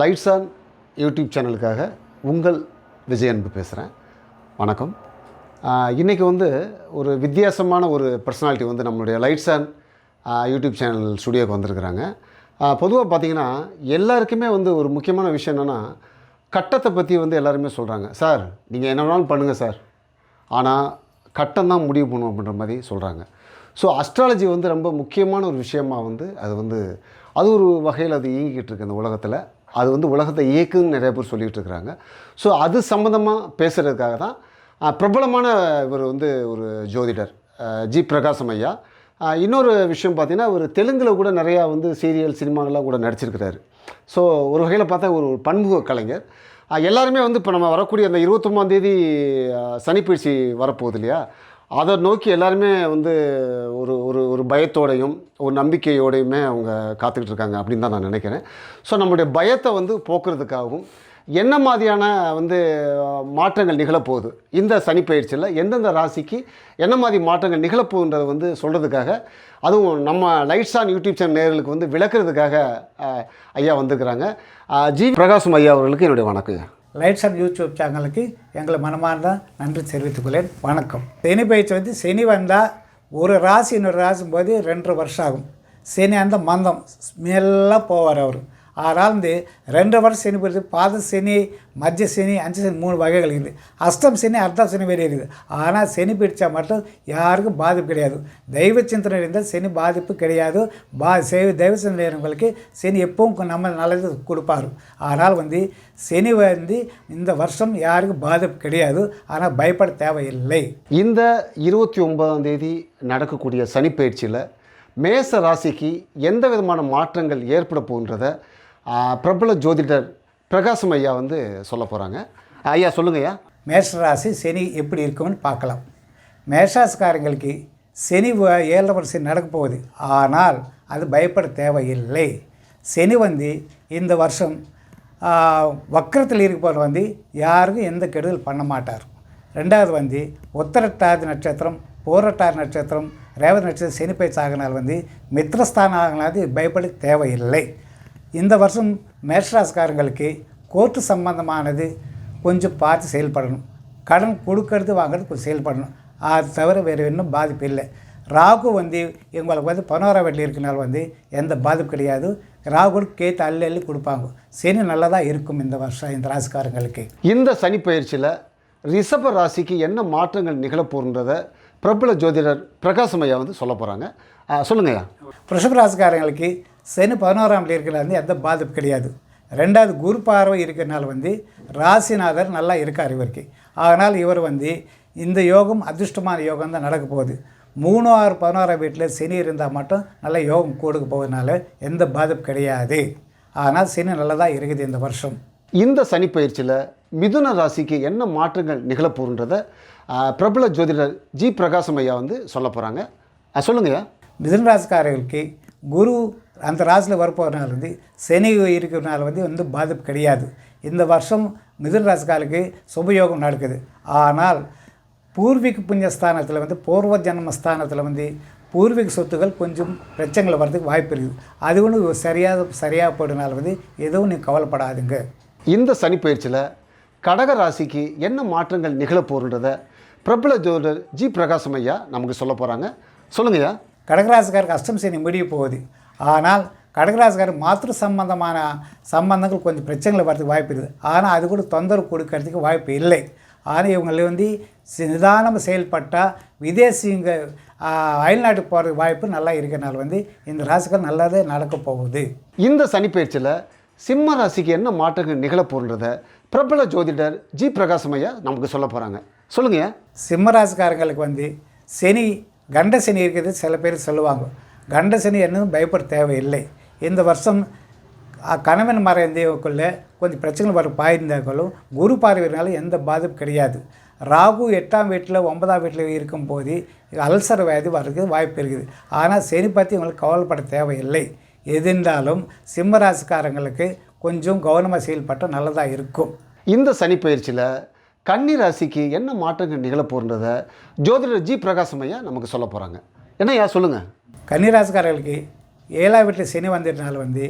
Lights on YouTube சேனலுக்காக உங்கள் விஜய் அன்பு பேசுகிறேன் வணக்கம். இன்றைக்கி வந்து ஒரு வித்தியாசமான ஒரு பர்சனாலிட்டி வந்து நம்மளுடைய லைட்ஸ் ஆன் யூடியூப் சேனல் ஸ்டுடியோக்கு வந்திருக்கிறாங்க. பொதுவாக பார்த்தீங்கன்னா எல்லாருக்குமே வந்து ஒரு முக்கியமான விஷயம் என்னென்னா கட்டத்தை பற்றி வந்து எல்லாருமே சொல்கிறாங்க சார் நீங்கள் என்ன வேணாலும் பண்ணுங்கள் சார். ஆனால் கட்டம் தான் முடிவு பண்ணும் அப்படின்ற மாதிரி சொல்கிறாங்க ஸோ அஸ்ட்ராலஜி வந்து ரொம்ப முக்கியமான ஒரு விஷயமாக வந்து அது வந்து அது ஒரு வகையில் அது இயங்கிக்கிட்டு இருக்கு இந்த உலகத்தில். அது வந்து உலகத்தை இயக்குன்னு நிறைய பேர் சொல்லிகிட்டு இருக்கிறாங்க. ஸோ அது சம்மந்தமாக பேசுகிறதுக்காக தான் பிரபலமான இவர் வந்து ஒரு ஜோதிடர் ஜி பிரகாசம் ஐயா. இன்னொரு விஷயம் பார்த்தீங்கன்னா ஒரு தெலுங்கில் கூட நிறையா வந்து சீரியல் சினிமாக்கள்லாம் கூட நடிச்சிருக்கிறாரு. ஸோ ஒரு வகையில் பார்த்தா ஒரு பன்முக கலைஞர். எல்லாருமே வந்து இப்போ நம்ம வரக்கூடிய அந்த இருபத்தொம்பதாம் தேதி சனிப்பயிற்சி வரப்போகுது இல்லையா? அதை நோக்கி எல்லாருமே வந்து ஒரு ஒரு ஒரு பயத்தோடையும் ஒரு நம்பிக்கையோடையுமே அவங்க காத்துக்கிட்டு இருக்காங்க அப்படின்னு தான் நான் நினைக்கிறேன். ஸோ நம்மளுடைய பயத்தை வந்து போக்குறதுக்காகவும் என்ன மாதிரியான வந்து மாற்றங்கள் நிகழப்போகுது? இந்த சனிப்பயிற்சியில் எந்தெந்த ராசிக்கு என்ன மாதிரி மாற்றங்கள் நிகழப்போகுன்றதை வந்து சொல்கிறதுக்காக அதுவும் நம்ம லைட்ஸ் ஆன் யூடியூப் சேனல் நேர்களுக்கு வந்து விளக்குறதுக்காக ஐயா வந்திருக்கிறாங்க. ஜி. பிரகாசம் ஐயா அவர்களுக்கு என்னுடைய வணக்கம் லைட்ஸ் அண்ட் யூடியூப் சேனலுக்கு எங்களை மனமார்ந்த நன்றி தெரிவித்துக்கொள்ளேன் வணக்கம். சனி பயிற்சி வந்து சனி வந்தால் ஒரு ராசி இன்னொரு ராசி போது ரெண்டரை வருஷம் ஆகும். சனி அந்த மந்தம் மெல்லாம் போவார் அவர். ஆறாந்து வந்து ரெண்டு வருஷம் சனி போயிடுது பாத சனி மத்திய சனி அஞ்சு சனி மூணு வகைகள் இருக்குது. அஷ்டம் சனி அர்த்தம் சனி வேறு இருக்குது. ஆனால் சனி பிடிச்சா மட்டும் யாருக்கும் பாதிப்பு கிடையாது. தெய்வ சிந்தனை இருந்தால் சனி பாதிப்பு கிடையாது. பா செய் தெய்வ சிந்தனை சனி எப்பவும் நம்ம நல்லது கொடுப்பாரு. ஆனால் வந்து சனி வந்து இந்த வருஷம் யாருக்கும் பாதிப்பு கிடையாது. ஆனால் பயப்பட தேவையில்லை. இந்த இருபத்தி ஒன்பதாம் தேதி நடக்கக்கூடிய சனிப்பயிற்சியில் மேச ராசிக்கு எந்த விதமான மாற்றங்கள் ஏற்பட போகின்றத பிரபல ஜோதிடர் பிரகாசம் ஐயா வந்து சொல்ல போகிறாங்க ஐயா சொல்லுங்க ஐயா. மேஷராசி சனி எப்படி இருக்கும்னு பார்க்கலாம். மேஷராசிக்காரங்களுக்கு சனி வ- ஏழரை வருஷம் நடக்க போகுது. ஆனால் அது பயப்பட தேவையில்லை. சனி வந்து இந்த வருஷம் வக்கரத்தில் இருப்பவர் வந்து யாருக்கும் எந்த கெடுதல் பண்ண மாட்டார். ரெண்டாவது வந்து உத்தரட்டாதி நட்சத்திரம் போரட்டாதி நட்சத்திரம் ரேவதி நட்சத்திரம் சனி பயிற்சி ஆகினால் வந்து மித்திரஸ்தானம் ஆகினாது பயப்பட தேவையில்லை. இந்த வருஷம் மேஷராசிக்காரங்களுக்கு கோர்ட்டு சம்பந்தமானது கொஞ்சம் பார்த்து செயல்படணும். கடன் கொடுக்கறது வாங்குறது கொஞ்சம் செயல்படணும். அது தவிர வேறு இன்னும் பாதிப்பு இல்லை. ராகு வந்து இவங்களுக்கு வந்து பதினோரா வீட்டில் இருக்கனால வந்து எந்த பாதிப்பு கிடையாது. ராகு கேத்து அள்ளி அள்ளி கொடுப்பாங்க. சனி நல்லதாக இருக்கும் இந்த வருஷம் இந்த ராசிக்காரங்களுக்கு. இந்த சனிப்பயிற்சியில் ரிஷப ராசிக்கு என்ன மாற்றங்கள் நிகழப்போகின்றத பிரபல ஜோதிடர் பிரகாசம் ஐயா வந்து சொல்ல போகிறாங்க சொல்லுங்க ஐயா ரிஷப ராசிக்காரங்களுக்கு சனி பதினோராம் இருக்கிறனால வந்து எந்த பாதிப்பு கிடையாது. ரெண்டாவது குரு பார்வை இருக்கிறனால வந்து ராசிநாதர் நல்லா இருக்கார் இவருக்கு. அதனால் இவர் வந்து இந்த யோகம் அதிர்ஷ்டமான யோகம் தான் நடக்க போகுது. மூணு ஆறு பதினோராம் வீட்டில் சனி இருந்தால் மட்டும் நல்ல யோகம் கொடுக்க போவதனால எந்த பாதிப்பு கிடையாது. ஆனால் சனி நல்லதாக இருக்குது இந்த வருஷம். இந்த சனிப்பயிற்சியில் மிதுன ராசிக்கு என்ன மாற்றங்கள் நிகழப்போகின்றத பிரபல ஜோதிடர் ஜி. பிரகாசம் ஐயா வந்து சொல்ல போகிறாங்க சொல்லுங்க ஐயா மிதுன ராசிக்காரர்களுக்கு குரு அந்த ராசியில் வரப்போகிறனால வந்து சனி இருக்கிறனால வந்து வந்து பாதிப்பு கிடையாது. இந்த வருஷம் மிதுன ராசிக்காரருக்கு சுபயோகம் நடக்குது. ஆனால் பூர்வீக புண்ணிய ஸ்தானத்தில் வந்து பூர்வ ஜன்ம ஸ்தானத்தில் வந்து பூர்வீக சொத்துக்கள் கொஞ்சம் பிரச்சனைகள் வர்றதுக்கு வாய்ப்பு இருக்குது. அது ஒன்று சரியாக சரியாக போடுறதுனால வந்து எதுவும் நீ கவலைப்படாதுங்க. இந்த சனிப்பயிற்சியில் கடக ராசிக்கு என்ன மாற்றங்கள் நிகழப்போகின்றத பிரபல ஜோதிடர் ஜி பிரகாசம் ஐயா நமக்கு சொல்ல போகிறாங்க சொல்லுங்க ஐயா. கடகராசிக்காருக்கு அஷ்டம் சனி முடிய போகுது. ஆனால் கடகராசிக்காரர் மாத்திரு சம்பந்தமான சம்பந்தங்கள் கொஞ்சம் பிரச்சனைகள் வரதுக்கு வாய்ப்பு இருக்குது. ஆனால் அது கூட தொந்தரவு கொடுக்கறதுக்கு வாய்ப்பு இல்லை. ஆனால் இவங்களை வந்து சி- நிதானமா செயல்பட்டால் விதேசிங்க ஆ, அயல்நாட்டுக்கு போகிறதுக்கு வாய்ப்பு நல்லா இருக்கிறனால வந்து இந்த ராசிக்கார் நல்லாவே நடக்க போகுது. இந்த சனிப்பயிற்சியில் சிம்ம ராசிக்கு என்ன மாற்றங்கள் நிகழப்போகின்றத பிரபல ஜோதிடர் ஜி. பிரகாசம் ஐயா நமக்கு சொல்ல போகிறாங்க சொல்லுங்க ஐயா. சிம்மராசிக்காரங்களுக்கு வந்து சனி கண்ட சனி இருக்கிறது சில பேர் சொல்லுவாங்க. கண்டசனி என்னதும் பயப்பட தேவையில்லை. இந்த வருஷம் கணவன் மறைந்தவக்குள்ளே கொஞ்சம் பிரச்சனை வர பாய்ந்தாக்களும் குரு பார்வையினால எந்த பாதிப்பு கிடையாது. ராகு எட்டாம் வீட்டில் ஒன்பதாம் வீட்டில் இருக்கும்போது அல்சர் வியாதி வர்றதுக்கு வாய்ப்பு இருக்குது. ஆனால் சனி பற்றி உங்களுக்கு கவலைப்பட தேவையில்லை. எது இருந்தாலும் கொஞ்சம் கவனமாக செயல்பட்டால் நல்லதாக இருக்கும். இந்த சனி பயிற்சியில் கன்னி ராசிக்கு என்ன மாற்றங்கள் நிகழப்போன்றதை ஜோதிடர் ஜி பிரகாசமையா நமக்கு சொல்ல போகிறாங்க என்னையா சொல்லுங்கள் கன்னிராசிக்காரர்களுக்கு ஏழாம் வீட்டில் சனி வந்ததுனால வந்து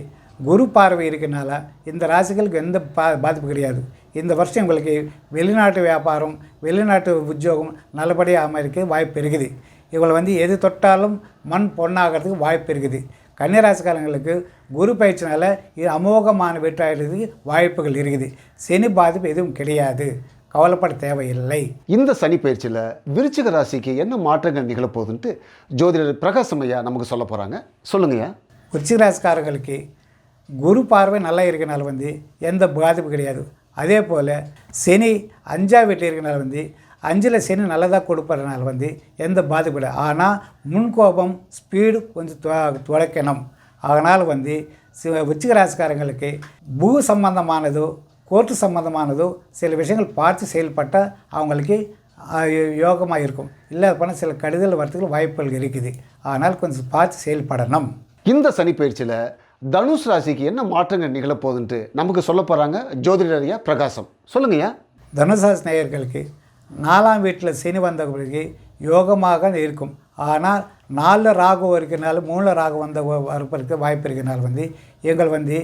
குரு பார்வை இருக்கிறனால இந்த ராசிகளுக்கு எந்த பா பாதிப்பு கிடையாது. இந்த வருஷம் உங்களுக்கு வெளிநாட்டு வியாபாரம் வெளிநாட்டு உத்தியோகம் நல்லபடியாக அமைக்க வாய்ப்பு இருக்குது. இவங்களை வந்து எது தொட்டாலும் மண் பொண்ணாகிறதுக்கு வாய்ப்பு இருக்குது. கன்னிராசிக்காரங்களுக்கு குரு பயிற்சினால் இது அமோகமான வெற்றாகிறதுக்கு வாய்ப்புகள் இருக்குது. சனி பாதிப்பு எதுவும் கிடையாது. கவலைப்பட தேவையில்லை. இந்த சனி பயிற்சியில் விருச்சிக ராசிக்கு என்ன மாற்றங்கள் நிகழப்போகுதுன்ட்டு ஜோதிடர் பிரகாசம் ஐயா நமக்கு சொல்ல போகிறாங்க சொல்லுங்கய்யா. விருச்சிகராசிக்காரர்களுக்கு குரு பார்வை நல்லா இருக்கனால வந்து எந்த பாதிப்பு கிடையாது. அதே போல் சனி அஞ்சா வீட்டில் இருக்கனால வந்து அஞ்சில் சனி நல்லதாக கொடுப்பறனால வந்து எந்த பாதிப்பு கிடையாது ஆனால் முன்கோபம் ஸ்பீடு கொஞ்சம் தொ- துளைக்கணும் அதனால் வந்து சி- விருச்சிகராசிக்காரங்களுக்கு பூ சம்பந்தமானதோ கோர்ட்டு சம்பந்தமானதோ சில விஷயங்கள் பார்த்து செயல்பட்டால் அவங்களுக்கு யோகமாக இருக்கும் இல்லை போனால் சில கடிதல் வரத்துக்கு வாய்ப்புகள் இருக்குது. ஆனால் கொஞ்சம் பார்த்து செயல்படணும். இந்த சனி பயிற்சியில் தனுஷ் ராசிக்கு என்ன மாற்றங்கள் நிகழப்போகுதுன்ட்டு நமக்கு சொல்ல போகிறாங்க ஜோதிடர் ஐயா. பிரகாசம் சொல்லுங்கய்யா தனுசாஸ் நேயர்களுக்கு நாலாம் வீட்டில் சனி வந்த பிறகு யோகமாக இருக்கும். ஆனால் நாலில் ராகு இருக்கிறனால மூணில் ராகு வந்த வரப்பிற்கு வாய்ப்பு இருக்கிறனால வந்து எங்கள் வந்து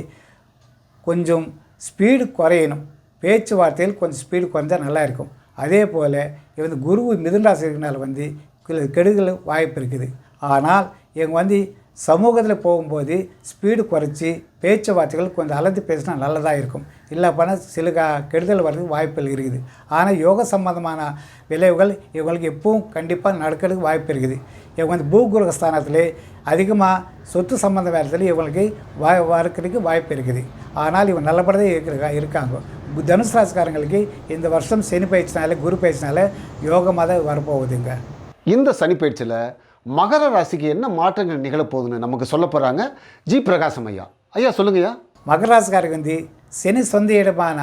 கொஞ்சம் ஸ்பீடு குறையணும். பேச்சுவார்த்தையில் கொஞ்சம் ஸ்பீடு குறைஞ்சால் நல்லா இருக்கும். அதே போல் வந்து குரு மிதுனராசி வந்து கெடுதல் வாய்ப்பு இருக்குது. ஆனால் இவங்க வந்து சமூகத்தில் போகும்போது ஸ்பீடு குறைச்சி பேச்சுவார்த்தைகள் கொஞ்சம் அளந்து பேசினா நல்லதாக இருக்கும். இல்லை போனால் சில க- கெடுதல் வர்றதுக்கு வாய்ப்புகள் இருக்குது. ஆனால் யோக சம்பந்தமான விளைவுகள் இவங்களுக்கு எப்பவும் கண்டிப்பாக நடக்கிறதுக்கு வாய்ப்பு இருக்குது. இவங்க வந்து பூகுருக ஸ்தானத்திலே அதிகமாக சொத்து சம்பந்த வேலையில் இவங்களுக்கு வா வறுக்கிறதுக்கு வாய்ப்பு இருக்குது. ஆனால் இவங்க நல்லபடியாக இருக்கிற இருக்காங்க. தனுசு ராசிக்காரங்களுக்கு இந்த வருஷம் சனி பயிற்சினால குரு பயிற்சினால யோகமாக தான் வரப்போகுதுங்க. இந்த சனி பயிற்சியில் மகர ராசிக்கு என்ன மாற்றங்கள் நிகழப்போகுதுன்னு நமக்கு சொல்ல போகிறாங்க ஜி. பிரகாசம் ஐயா. ஐயா சொல்லுங்கய்யா. மகர ராசிக்காரருக்கு வந்து சனி சொந்த இடமான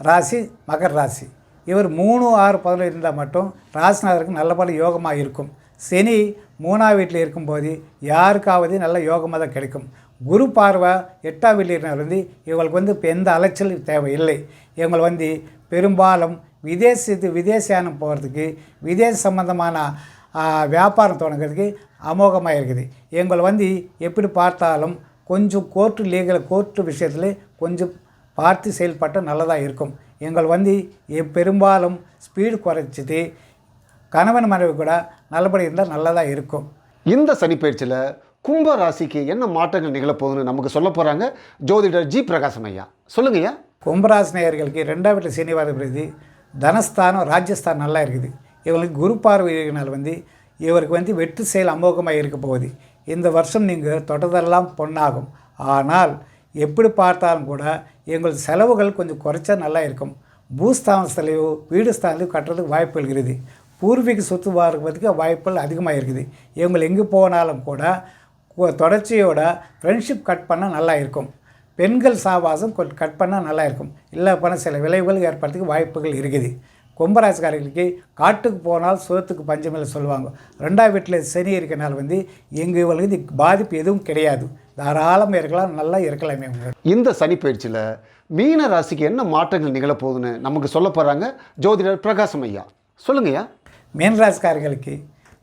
ராசி மகர ராசி. இவர் மூணு ஆறு பதினொன்று இருந்தால் மட்டும் ராசிநாதருக்கு நல்லபடி யோகமாக இருக்கும். சனி மூணாம் வீட்டில் இருக்கும்போது யாருக்காவது நல்ல யோகமாக தான் கிடைக்கும். குரு பார்வை எட்டாம் வீட்டில் வந்து இவங்களுக்கு வந்து இப்போ எந்த அலைச்சல் தேவையில்லை. இவங்க வந்து பெரும்பாலும் விதேசத்து விதேசியானம் போகிறதுக்கு விதேச சம்பந்தமான வியாபாரம் தொடங்குறதுக்கு அமோகமாக இருக்குது. எங்களை வந்து எப்படி பார்த்தாலும் கொஞ்சம் கோர்ட்டு லீகல் கோர்ட்டு விஷயத்தில் கொஞ்சம் பார்த்து செயல்பட்டால் நல்லதாக இருக்கும். எங்கள் வந்து எ- பெரும்பாலும் ஸ்பீடு குறைச்சிட்டு கணவன் மனைவி கூட நல்லபடி இருந்தால் நல்லதாக இருக்கும். இந்த சனி பயிற்சியில் கும்ப ராசிக்கு என்ன மாற்றங்கள் நிகழப்போகுதுன்னு நமக்கு சொல்ல போகிறாங்க ஜோதிடர் ஜி பிரகாசம் ஐயா. சொல்லுங்கய்யா கும்பராசி நேயர்களுக்கு ரெண்டாம் வீட்டில் சீனிவாத பிரதி தனஸ்தானம் ராஜ்யஸ்தானம் நல்லா இருக்குது. இவங்களுக்கு குரு பார்வை இருக்கிறனால வந்து இவருக்கு வந்து வெற்றி செயல் அமோகமாக இருக்க போகுது. இந்த வருஷம் நீங்கள் தொட்டதெல்லாம் பொன்னாகும். ஆனால் எப்படி பார்த்தாலும் கூட எங்கள் செலவுகள் கொஞ்சம் குறைச்சா நல்லா இருக்கும். பூஸ்தானத்திலையோ வீடு ஸ்தானத்தையோ கட்டுறதுக்கு வாய்ப்பு இருக்குது. பூர்வீக சொத்து வாங்குறதுக்கு வாய்ப்புகள் அதிகமாக இருக்குது. இவங்க எங்கே போனாலும் கூட தொடர்ச்சியோட ஃப்ரெண்ட்ஷிப் கட் பண்ணால் நல்லா இருக்கும். பெண்கள் சாவாசம் கொ- கட் பண்ணால் நல்லா இருக்கும். இல்லை போனால் சில விளைவுகள் ஏற்படுறதுக்கு வாய்ப்புகள் இருக்குது. கும்பராசிக்காரர்களுக்கு காட்டுக்கு போனால் சோத்துக்கு பஞ்சமில்லை சொல்லுவாங்க. ரெண்டாவது வீட்டில் சனி இருக்கனால வந்து எங்கள் இவங்களுக்கு பாதிப்பு எதுவும் கிடையாது. தாராளமாக இருக்கலாம் நல்லா இருக்கலாமே இந்த சனி பயிற்சியில் மீன ராசிக்கு என்ன மாற்றங்கள் நிகழப்போகுதுன்னு நமக்கு சொல்ல போகிறாங்க ஜோதிடர் பிரகாசம் ஐயா. சொல்லுங்கய்யா. மீனராசிக்காரர்களுக்கு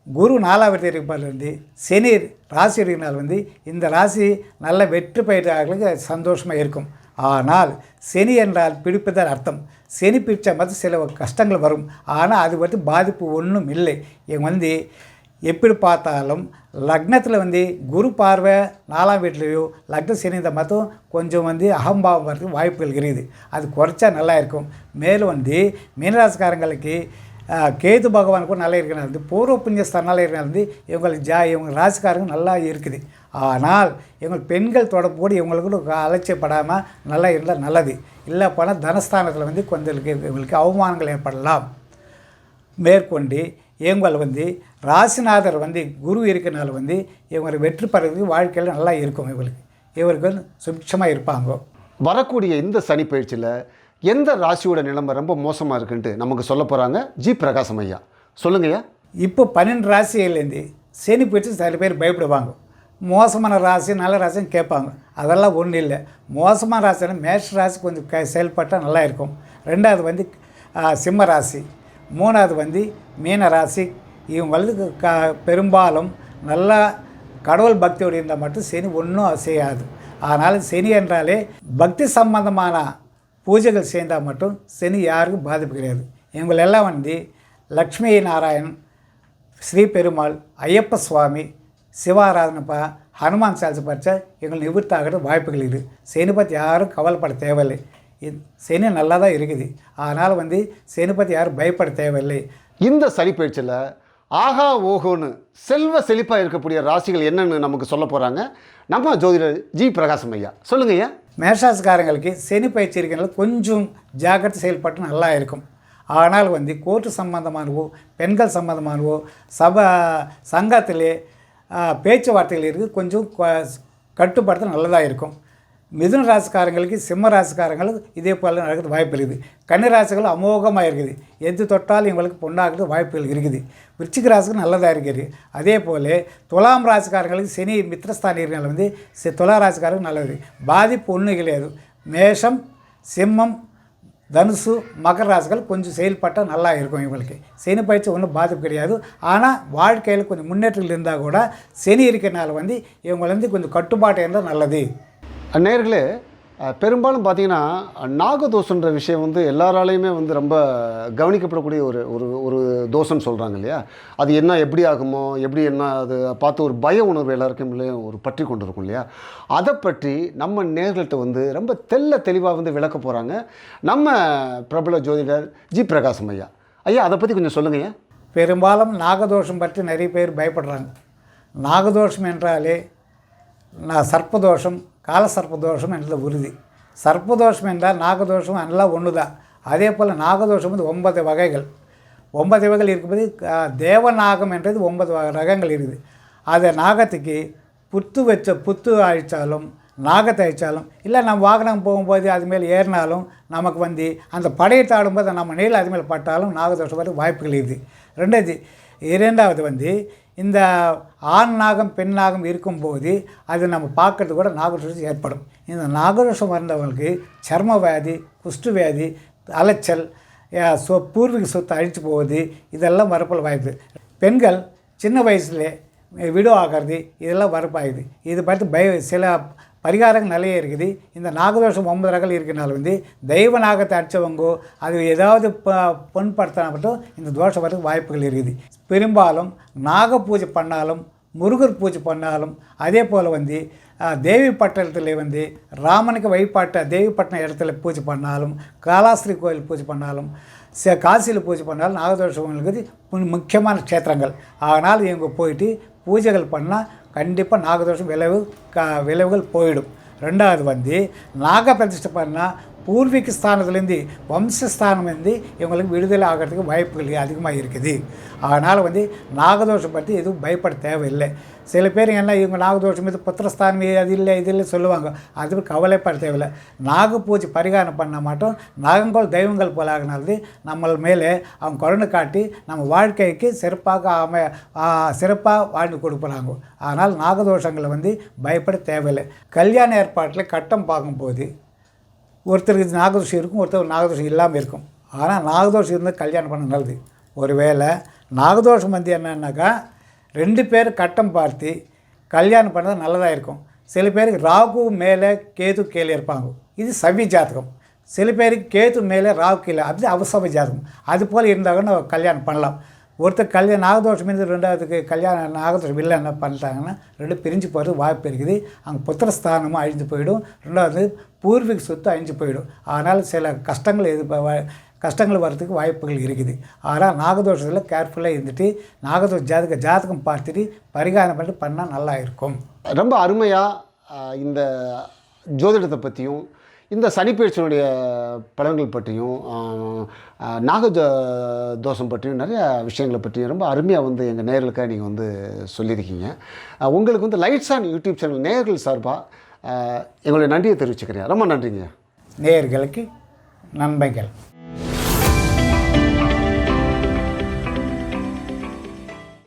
குரு நாலாவது இருப்பதிலிருந்து சனி ராசி இருக்கிறனால் வந்து இந்த ராசி நல்ல வெற்றி பயிர்களுக்கு சந்தோஷமாக இருக்கும். ஆனால் சனி என்றால் பிடிப்பதன் அர்த்தம். சனி பிடித்த மாதிரி சில கஷ்டங்கள் வரும். ஆனால் அது வந்து பாதிப்பு ஒன்றும் இல்லை. இவங்க வந்து எப்படி பார்த்தாலும் லக்னத்தில் வந்து குரு பார்வை நாலாம் வீட்லேயோ லக்ன சனி இந்த மட்டும் கொஞ்சம் வந்து அகம்பாவம் வரதுக்கு வாய்ப்புகள் இருக்குது. அது குறைச்சா நல்லா இருக்கும். மேலும் வந்து மீனராசிக்காரங்களுக்கு கேது பகவான் கூட நல்லா இருக்கிறனால வந்து பூர்வ புண்ணியஸ்தான் நல்லா வந்து இவங்களுக்கு ஜா இவங்க ராசிக்காரங்க நல்லா இருக்குது. ஆனால் இவங்க பெண்கள் தொடர்பு கூட இவங்களுக்கு அலட்சியப்படாமல் நல்லா இருந்தால் நல்லது. இல்லை போனால் தனஸ்தானத்தில் வந்து கொஞ்சம் இவங்களுக்கு அவமானங்கள் ஏற்படலாம். மேற்கொண்டு இவங்கள் வந்து ராசிநாதர் வந்து குரு இருக்கனால வந்து இவங்க வெற்றி பெறதுக்கு வாழ்க்கையில் நல்லா இருக்கும் இவங்களுக்கு. இவருக்கு வந்து சுபிட்சமாக இருப்பாங்க. வரக்கூடிய இந்த சனி பயிற்சியில் எந்த ராசியோட நிலைமை ரொம்ப மோசமாக இருக்குன்ட்டு நமக்கு சொல்ல போகிறாங்க ஜி பிரகாசம் ஐயா. சொல்லுங்கய்யா. இப்போ பன்னெண்டு ராசியிலேருந்து சனி போயிட்டு சில பேர் பயப்படுவாங்க. மோசமான ராசி நல்ல ராசின்னு கேட்பாங்க. அதெல்லாம் ஒன்றும் இல்லை. மோசமான ராசினா மேஷ ராசி கொஞ்சம் க செயல்பட்டால் நல்லா இருக்கும். ரெண்டாவது வந்து சிம்ம ராசி. மூணாவது வந்து மீன ராசி. இவங்களுக்கு க பெரும்பாலும் நல்லா கடவுள் பக்தியோடு இருந்தால் மட்டும் சனி ஒன்றும் செய்யாது ஆனால் சனி என்றாலே பக்தி சம்பந்தமான பூஜைகள் செய்தால் மட்டும் சனி யாருக்கும் பாதிப்பு கிடையாது. இவங்களெல்லாம் வந்து லக்ஷ்மி நாராயணன் ஸ்ரீ பெருமாள் ஐயப்ப சுவாமி சிவாராதனப்பா ஹனுமான் சால்ஸ் படித்தா எங்களுக்கு நிவர்த்தி ஆகிறது வாய்ப்புகள் இருக்குது சனி பற்றி யாரும் கவலைப்பட தேவையில்லை. இது சனி நல்லா தான் இருக்குது. அதனால் வந்து சனி பற்றி யாரும் பயப்பட தேவையில்லை. இந்த சனிப்பயிற்சியில் ஆஹா ஓஹோன்னு செல்வ செழிப்பாக இருக்கக்கூடிய ராசிகள் என்னன்னு நமக்கு சொல்ல போகிறாங்க நம்ம ஜோதிடர் ஜி பிரகாசம் ஐயா சொல்லுங்க ஐயா. மேஷாஸ்காரங்களுக்கு சனி பயிற்சி இருக்கிறனால கொஞ்சம் ஜாக்கிரதை செயல்பட்டு நல்லா இருக்கும். ஆனால் வந்து கோர்ட்டு சம்பந்தமானவோ பெண்கள் சம்பந்தமானவோ சப சங்கத்திலே பேச்சுவார்த்தைகள் இருக்குது கொஞ்சம் கட்டுப்படுத்த நல்லதாக இருக்கும். மிதுன ராசிக்காரங்களுக்கு சிம்ம ராசிக்காரங்களுக்கு இதே போல் நடக்கிறது வாய்ப்பு இருக்குது. கன்னி ராசிகள் அமோகமாக இருக்குது. எது தொட்டாலும் இவங்களுக்கு பொண்ணாகிறது வாய்ப்புகள் இருக்குது. விருச்சிக ராசிக்கு நல்லதாக இருக்குது. அதே போல் துலாம் ராசிக்காரங்களுக்கு சனி மித்திரஸ்தானியர்கள் வந்து துலா ராசிக்காரங்க நல்லது. பாதிப்பு ஒன்றும் கிடையாது. மேஷம் சிம்மம் தனுசு மகர ராசிகள் கொஞ்சம் செயல்பட்டால் நல்லா இருக்கும் இவங்களுக்கு. சனி பயிற்சி ஒன்றும் பாதிப்பு கிடையாது. ஆனால் வாழ்க்கையில் கொஞ்சம் முன்னேற்றங்கள் இருந்தால் கூட சனி இருக்கிறனால வந்து இவங்க வந்து கொஞ்சம் கட்டுப்பாட்டு இருந்தால் நல்லது. நேர்களே பெரும்பாலும் பார்த்தீங்கன்னா நாகதோஷன்ற விஷயம் வந்து எல்லாராலையுமே வந்து ரொம்ப கவனிக்கப்படக்கூடிய ஒரு ஒரு ஒரு தோஷம்னு சொல்கிறாங்க இல்லையா? அது என்ன எப்படி ஆகுமோ எப்படி என்ன அது பார்த்து ஒரு பய உணர்வு எல்லாருக்கும் ஒரு பற்றி கொண்டு இருக்கும் இல்லையா? அதை பற்றி நம்ம நேர்கள்ட்ட வந்து ரொம்ப தெல்ல தெளிவாக வந்து விளக்க போகிறாங்க நம்ம பிரபல ஜோதிடர் ஜி. பிரகாசம் ஐயா. ஐயா அதை பற்றி கொஞ்சம் சொல்லுங்கள் ஐயா. பெரும்பாலும் நாகதோஷம் பற்றி நிறைய பேர் பயப்படுறாங்க. நாகதோஷம் என்றாலே நான் சர்ப்பதோஷம் கால சர்ப்பதோஷம் என்றது உறுதி. சர்ப்பதோஷம் என்றால் நாகதோஷம் எல்லாம் ஒன்று தான் அதே போல் நாகதோஷம் வந்து ஒன்பது வகைகள். ஒன்பது வகைகள் இருக்கும்போது தேவநாகம் என்றது ஒன்பது ரகங்கள் இருக்குது. அதை நாகத்துக்கு புத்து வச்ச புத்து அழித்தாலும் நாகத்தை அழித்தாலும் இல்லை நம்ம வாகனம் போகும்போது அதுமேல் ஏறினாலும் நமக்கு வந்து அந்த படையை தாடும்போது நம்ம நீள் அதுமேல் பட்டாலும் நாகதோஷம் வர வாய்ப்புகள் இருக்குது. ரெண்டாவது இரண்டாவது வந்து இந்த ஆண் நாகம் பெண் நாகம் இருக்கும்போது அது நம்ம பார்க்கறது கூட நாகதோஷம் ஏற்படும். இந்த நாகரசம் வந்தவங்களுக்கு சர்ம வியாதி குஷ்டு வியாதி அலைச்சல் சொ பூர்வீக சொத்து அழித்து போவது இதெல்லாம் வரப்பல் வாய்ப்பு. பெண்கள் சின்ன வயசுல விடோ ஆகிறது இதெல்லாம் வரப்பாயுது இது பார்த்து பய சில பரிகாரங்கள் நிறைய இருக்குது. இந்த நாகதோஷம் ஒன்பது ரகங்கள் இருக்கிறனால வந்து தெய்வ நாகத்தை அடித்தவங்கோ அது ஏதாவது ப பொன்படுத்தினா மட்டும் இந்த தோஷம் வரதுக்கு வாய்ப்புகள் இருக்குது. பெரும்பாலும் நாக பூஜை பண்ணாலும் முருகர் பூஜை பண்ணாலும் அதே போல் வந்து தேவி பட்டணத்தில் வந்து ராமனுக்கு வழிபாட்ட தேவிப்பட்டினம் இடத்துல பூஜை பண்ணாலும் காலாஸ்திரி கோயில் பூஜை பண்ணாலும் ச காசியில் பூஜை பண்ணாலும் நாகதோஷங்களுக்கு முக்கியமான க்ஷேத்திரங்கள். அதனால் இவங்க போயிட்டு பூஜைகள் பண்ணால் கண்டிப்பாக நாகதோஷம் விளைவு க விளைவுகள் போயிடும். ரெண்டாவது வந்து நாக பிரதிஷ்டை பண்ணால் பூர்வீக ஸ்தானத்துலேருந்து வம்சஸ்தானம் வந்து இவங்களுக்கு விடுதலை ஆகிறதுக்கு வாய்ப்புகள் அதிகமாக இருக்குது. அதனால் வந்து நாகதோஷம் பற்றி எதுவும் பயப்பட தேவையில்லை. சில பேர் என்ன இவங்க நாகதோஷம் இது புத்திரஸ்தானம் அது இல்லை இது இல்லை சொல்லுவாங்க. அது கவலைப்பட தேவையில்லை. நாக பூஜை பரிகாரம் பண்ண மாட்டோம். நாகங்கள் தெய்வங்கள் போலாகினது நம்ம மேலே அவங்க கருணை காட்டி நம்ம வாழ்க்கைக்கு சிறப்பாக அமை சிறப்பாக வாழ்ந்து கொடுப்பாங்க. ஆனால் நாகதோஷங்களை வந்து பயப்பட தேவையில்லை. கல்யாண ஏற்பாட்டில் கட்டம் பார்க்கும்போது ஒருத்தருக்கு நாகதோஷம் இருக்கும் ஒருத்தர் நாகதோஷம் இல்லாமல் இருக்கும். ஆனால் நாகதோஷம் இருந்தால் கல்யாணம் பண்ண நல்லது. ஒருவேளை நாகதோஷம் வந்து என்னன்னாக்கா ரெண்டு பேர் கட்டம் பார்த்து கல்யாணம் பண்ணது நல்லதாக இருக்கும். சில பேருக்கு ராகு மேலே கேது கீழே இருப்பாங்க. இது சவி ஜாதகம். சில பேருக்கு கேது மேலே ராகு கீழே அது அவசவ ஜாதகம். அது போல் இருந்தாங்கன்னா கல்யாணம் பண்ணலாம். ஒருத்தர் கல்யாணம் நாகதோஷம் இருந்து ரெண்டாவதுக்கு கல்யாணம் நாகதோஷம் இல்லை என்ன பண்ணிட்டாங்கன்னா ரெண்டு பிரிஞ்சு போகிறது வாய்ப்பு இருக்குது. அங்கே புத்திரஸ்தானமும் அழிஞ்சு போயிடும். ரெண்டாவது பூர்வீக சொத்து அழிஞ்சு போயிடும். அதனால் சில கஷ்டங்கள் எது கஷ்டங்கள் வர்றதுக்கு வாய்ப்புகள் இருக்குது. ஆனால் நாகதோஷத்தில் கேர்ஃபுல்லாக இருந்துட்டு நாகதோஷ ஜாதக ஜாதகம் பார்த்துட்டு பரிகாரம் பண்ணிட்டு பண்ணால் நல்லா இருக்கும். ரொம்ப அருமையாக இந்த ஜோதிடத்தை பற்றியும் இந்த சனிப்பயிற்சியினுடைய பலன்கள் பற்றியும் நாக தோஷம் பற்றியும் நிறைய விஷயங்களை பற்றியும் ரொம்ப அருமையாக வந்து எங்கள் நேர்களுக்காக நீங்கள் வந்து சொல்லியிருக்கீங்க. உங்களுக்கு வந்து லைட்ஸ் ஆன் யூடியூப் சேனல் நேர்கள் சார்பாக எங்களுடைய நன்றியை தெரிவிச்சுக்கிறேன். ரொம்ப நன்றிங்க. நேர்களுக்கு நன்மைகள்.